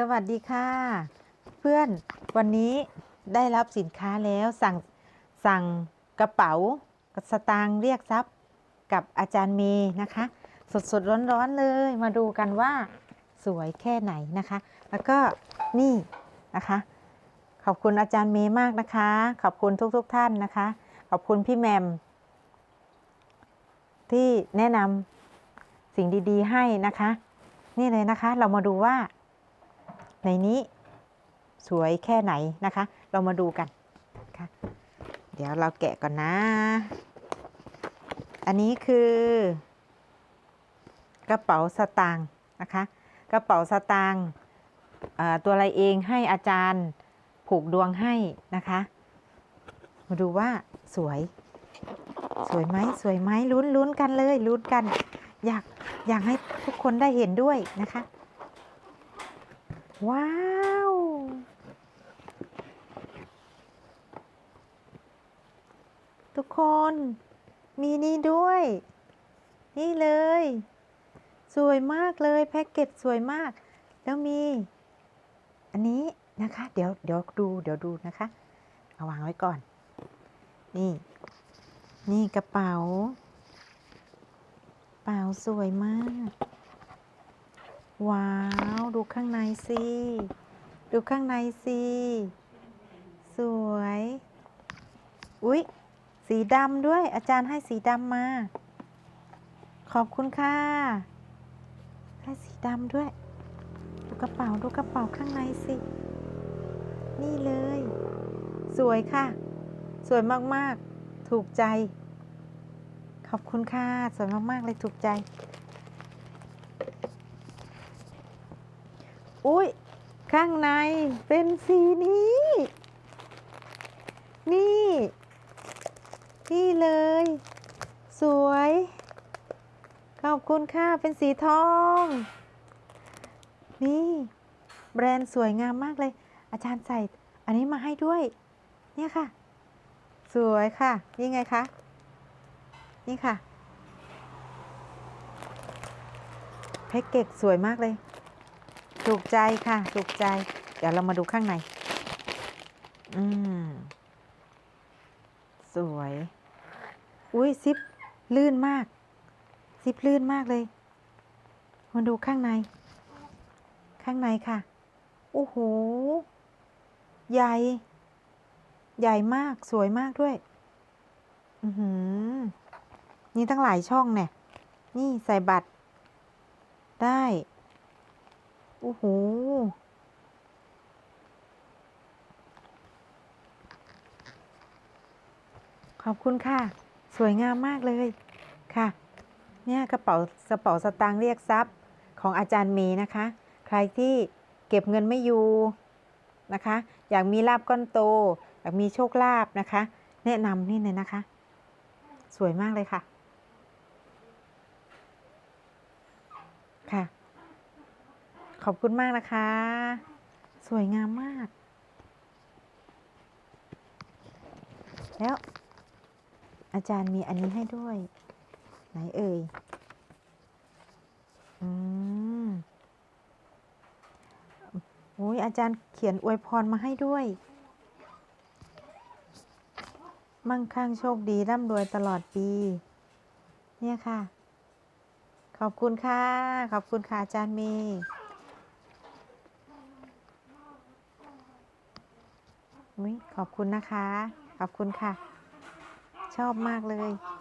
สวัสดีค่ะ เพื่อนวันนี้ได้รับสินค้าแล้วสั่งสั่งกระเป๋าสตางค์เรียกทรัพย์กับอาจารย์เมย์นะคะ สดสดร้อนร้อนเลยมาดูกันว่าสวยแค่ไหนนะคะ แล้วก็นี่นะคะ ขอบคุณอาจารย์เมย์มากนะคะ ขอบคุณทุกๆทท่านนะคะ ขอบคุณพี่แหมม ที่แนะนำสิ่งดีๆให้นะคะ นี่เลยนะคะเรามาดูว่า ในนี้สวยแค่ไหนนะคะ เรามาดูกันค่ะเดี๋ยวเราแกะก่อนนะ อันนี้คือกระเป๋าสตางค์นะคะ กระเป๋าสตางค์ตัวอะไรเองให้อาจารย์ผูกดวงให้นะคะ มาดูว่าสวย สวยไหมสวยไหมลุ้นลุ้นกันเลยลุ้นกัน อยากอยากให้ทุกคนได้เห็นด้วยนะคะ ว้าวทุกคน มีนี่ด้วย นี่เลย สวยมากเลยแพ็กเกจสวยมาก แล้วมี อันนี้นะคะ เดี๋ยวเดี๋ยวดูเดี๋ยวดูนะคะ เอาวางไว้ก่อน นี่ นี่กระเป๋า เป๋าสวยมาก ว้าว ดูข้างในสิ ดูข้างในสิ สวย อุ๊ย สีดำด้วย อาจารย์ให้สีดำมา ขอบคุณค่ะ ให้สีดำด้วย ดูกระเป๋า ดูกระเป๋าข้างในสิ นี่เลย สวยค่ะ สวยมาก ๆ ถูกใจ ขอบคุณค่ะ สวยมาก ๆ เลยถูกใจ อุ้ยข้างในเป็นสีนี้ นี่ นี่เลย สวย ขอบคุณค่ะเป็นสีทอง นี่ แบรนด์สวยงามมากเลย อาจารย์ใส่ อันนี้มาให้ด้วย เนี่ยค่ะ สวยค่ะ นี่ไงคะนี่ค่ะแพ็กเกจสวยมากเลย ถูกใจค่ะ ถูกใจ เดี๋ยวเรามาดูข้างใน อืม สวย อุ้ยซิปลื่นมาก ซิปลื่นมากเลย มาดูข้างใน ข้างในค่ะ โอ้โห ใหญ่ ใหญ่มาก สวยมากด้วย อือหือ นี่ตั้งหลายช่องเนี่ย นี่ใส่บัตร ได้ อ้โหขอบคุณค่ะ สวยงามมากเลยค่ะ เนี่ยกระเป๋ากระเป๋าสตางค์เรียกทรัพย์ของอาจารย์เมย์นะคะ ใครที่เก็บเงินไม่อยู่นะคะ อยากมีลาบก้อนโต อยากมีโชคลาภนะคะ แนะนำนี่เลยนะคะ สวยมากเลยค่ะค่ะ ขอบคุณมากนะคะ สวยงามมาก แล้ว อาจารย์มีอันนี้ให้ด้วย ไหนเอ่ย อืมโอ้ยอาจารย์เขียนอวยพรมาให้ด้วย มั่งคั่งโชคดีร่ำรวยตลอดปี เนี่ยค่ะ ขอบคุณค่ะ ขอบคุณค่ะอาจารย์เมย์อุ๊ย ขอบคุณนะคะ ขอบคุณค่ะ ชอบมากเลย